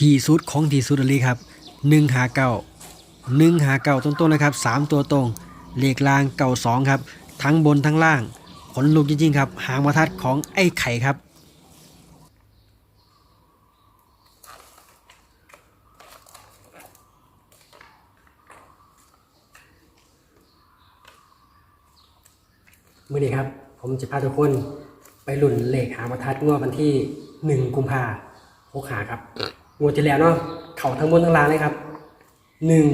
ที่สุดของที่สุดอหลีครับหนึ่งหาเก้าหนึ่งหาเก้าต้นๆนะครับสามตัวตรงเลขล่างเก่าสองครับ ทั้งบนทั้งล่างขนลุกจริงๆครับ หางประทัดของไอ้ไข่ครับมื่อนี้ครับ ผมจะพาทุกคนไปหลุ่นเลขหางประทัดงวดวันที่หนึ่งกุมภาหกหาครับ งวดที่แล้วเนาะเข่าทั้งบนทั้งล่างเลยครับหนึ่ง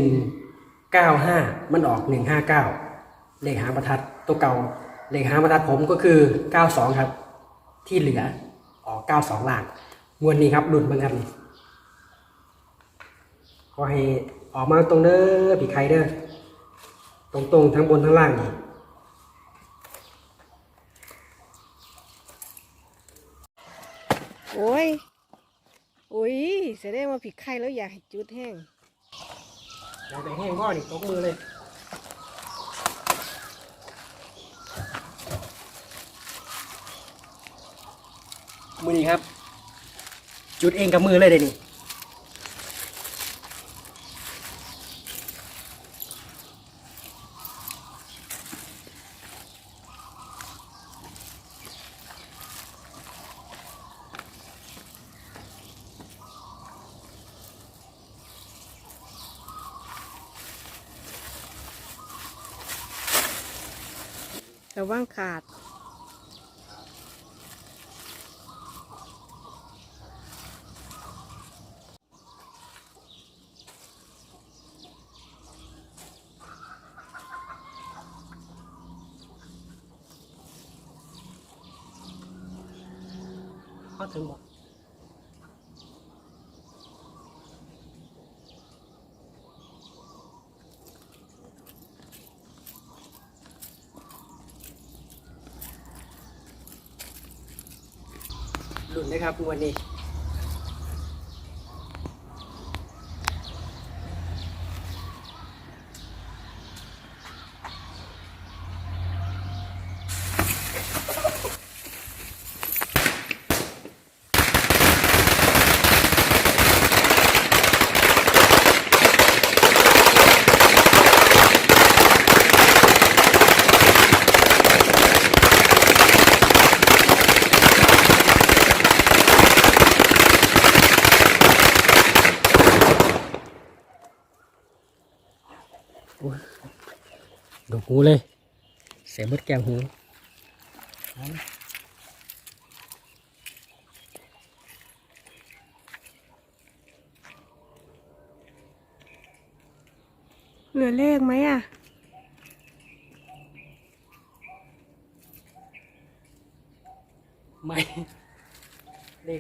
เก้าห้ามันออกหนึ่งห้าเก้าเลขหางประทัดตัวเก่าเลขหางประทัดผมก็คือเก้าสองครับ ที่เหลือออกเก้าสองล่างงวดนี้ครับหลุ่นเบ้างครันี่ก็ให้ออกมาตรงเด้อปีใครเด้อตรงๆทั้งบนทั้งล่างนี่โอ้ย อ้ยแสดงว่าผิดไข่แล้วอยากให้จุดแห้งอยากไปแห้งก็นี่ตกมือเลยมือนี้ครับ จุดเองกับมือเลยเดี๋ยวนี้ ระว่างขาด เขาถึงบอก นะครับวันนี้ ดกหูเลยเสียมดแกงหูเหลือเลขไหมอะ ไม่เล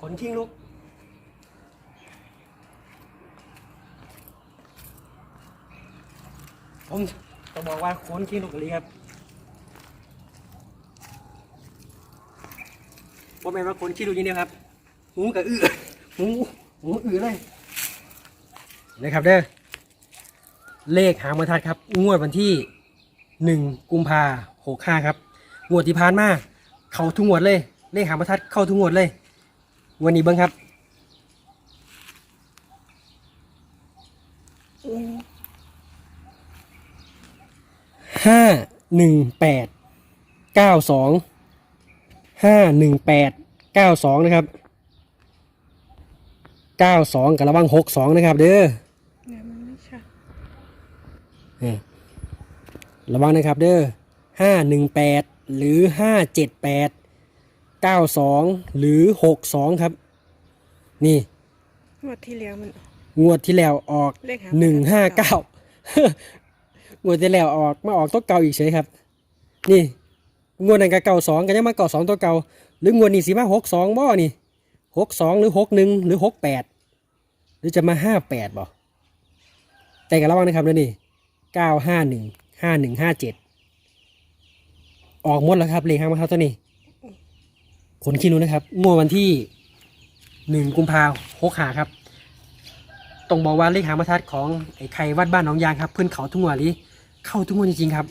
ขนทิ้งลูก ผมจะบอกว่าโคนขี้งลูกกะลีครับว่าแม่ว่าโคนขี้งลูกอย่างเดียวครับ หูกับอื้อหูหูอื้อเลยนะครับเด้อเลขหางประทัดครับ งวดวันที่หนึ่งกุมภาหกห้าครับ งวดที่ผ่านมา เขาทุกงวดเลย เลขหางประทัดเข้าทุกงวดเลยวันนี้เบิ้งครับห้าหนึ่งแปดเก้าสองห้าหนึ่งแปดเก้าสองนะครับเก้าสองกับระวังหกสองนะครับ เด้อเนี่ยมันไม่ชัดนี่ระวังนะครับเด้อห้าหนึ่งแปดหรือห้าเจ็ดแปด เก้าสองหรือหกสองครับ นี่ งวดที่แล้วมัน งวดที่แล้วออก เลขหางหนึ่งห้าประทัเก้าดงวดที่แล้วออกมาออกตัวเก่าอีกเฉยครับ นี่ งวดนั้นก็เก่าสองก็ยังมาเก่าสองตัวเก่า หรืองวดนี้สิมาหกสองบ่นี่หกสองหรือหกหนึ่งหรือหกแปดหรือจะมาห้าแปดบ่แต่กันระวังนะครับเด้อนี่เก้าห้าหนึ่งห้าหนึ่งห้าเจ็ดออกหมดแล้วครับเลขหางประทัดตัวนี้ คนคิดดูนะครับงวดวันที่หนึ่งกุมภาหกหาครับต้องบอกว่าเลขหางประทัดของไอ้ไข่วัดบ้านหนองยางครับ เพื่อนเขาทุกงวดนี้เข้าทุกงวดจริงๆครับ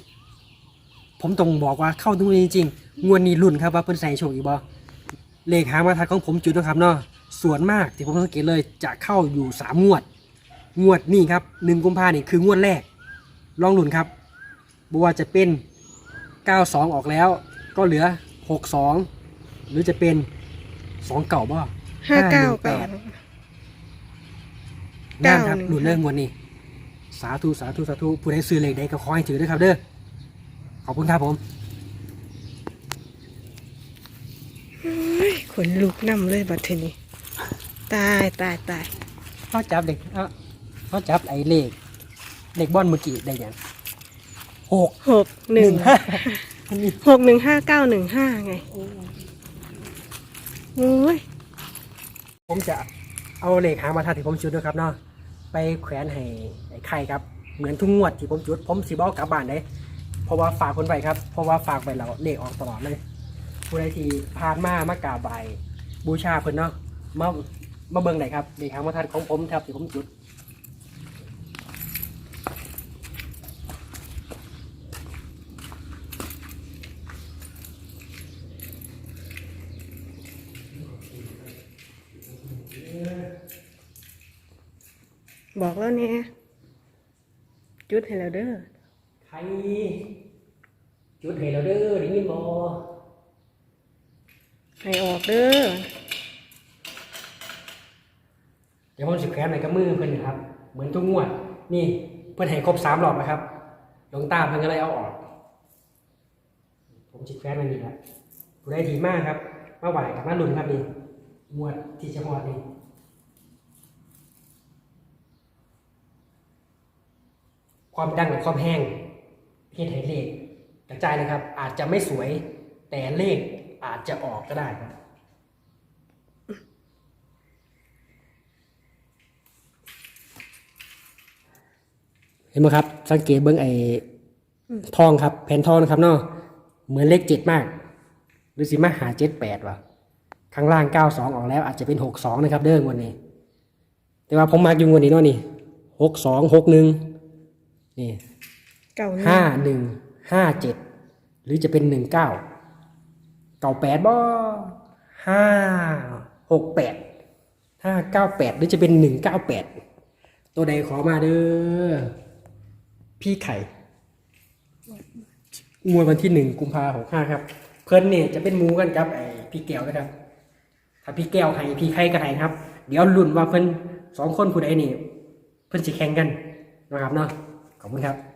ผมต้องบอกว่าเข้าทุกงวดจริงๆงวดนี้รุ่นครับว่าเพื่อนใส่โชคอีกบ่เลขหางประทัดของผมจุดนะครับเนาะส่วนมากที่ผมสังเกตเลยจะเข้าอยู่สามงวด งวดนี่ครับหนึ่งกุมภานี่คืองวดแรก ลองหลุนครับบ่ว่าจะเป็น 92 ออกแล้ว ก็เหลือ 62 หรือจะเป็น2เก่าบ่ห้าเก้าแปดงานครับ91หลุนเรื่องงวดนี้ สาธุสาธุสาธุผู้ใดซื้อเลขใดก็ขอให้ถือด้วยครับเด้อขอบคุณครับผมขนลุกน้ำเลยบัดเทนี้ตายตายตายเขาจับเด็กเขาเขาจับไอ้เลขเลขบอลเมื่อกี้ได้ยังหกหกหนึ่งห้าอันนี้หกหนึ่งห้าเก้าหนึ่งห้าไง โอ้ยผมจะเอาเลขหางมาทัดที่ผมจุดด้วยครับเนาะไปแขวนให้ไอ้ไข่ครับ เหมือนทุกงวดที่ผมจุด ผมสีบอกกลับบ้านได้เพราะว่าฝากคนไปครับเพราะว่าฝากไปแล้วเลขออกตลอดเลยผู้ใดที่ผ่านมามากราบไหว้บูชาเพิ่นเนาะมามาเบิ่งไหนอยครับเลขหางมาทัดของผมครับที่ผมจุด บอกแล้วเนี่ยจุดให้แล้วเด้อใครจุดให้เราเด้อได้ยินบ่ให้ออกเด้อเดี๋ยวผมสิแขวนไว้กับมือเพิ่นนะครับ เหมือนทุกงวด นี่เพิ่นให้ครบสามรอบนะครับหลวงตาเพิ่นก็เลยเอาออก ผมสิแขวนไว้นี่ครับผู้ใดทีมากครับมาไหวกับมาลุ้นครับนี่งวดที่จะฮอดนี่ ความดังกับความแห้งเฮ็ดให้เลขกระจายนะครับ อาจจะไม่สวยแต่เลขอาจจะออกก็ได้ครับเห็นไหมครับ สังเกตเบิ้งไอ้ทองครับ แผ่นทองนะครับเนาะเหมือนเลขเจ็ดมากหรือสิมาหาเจ็ดแปดวะข้างล่างเก้าสองออกแล้ว อาจจะเป็นหกสองนะครับ เด้องวันนี้ แต่ว่าผมมาอยู่งวันนี้เนาะนี่หกสองหกหนึ่ง นี่เก่าหนึ่งห้าหนึ่งห้าเจ็ดหรือจะเป็นหนึ่งเก้าเก้าแปดบ่ห้าหกแปดห้าเก้าแปดหรือจะเป็นหนึ่งเก้าแปดตัวใดขอมาเด้อพี่ไข่งวดวันที่หนึ่งกุมภาหกห้าครับ เพิ่นเนี่ยจะเป็นหมูกันครับไอ้พี่แก้วนะครับ ถ้าพี่แก้วให้พี่ไข่ก็ให้ครับ เดี๋ยวลุ้นว่าเพิ่นสองคนผู้ใดนี่ เพิ่นสิแข่งกันนะครับเนาะ ขอบคุณครับ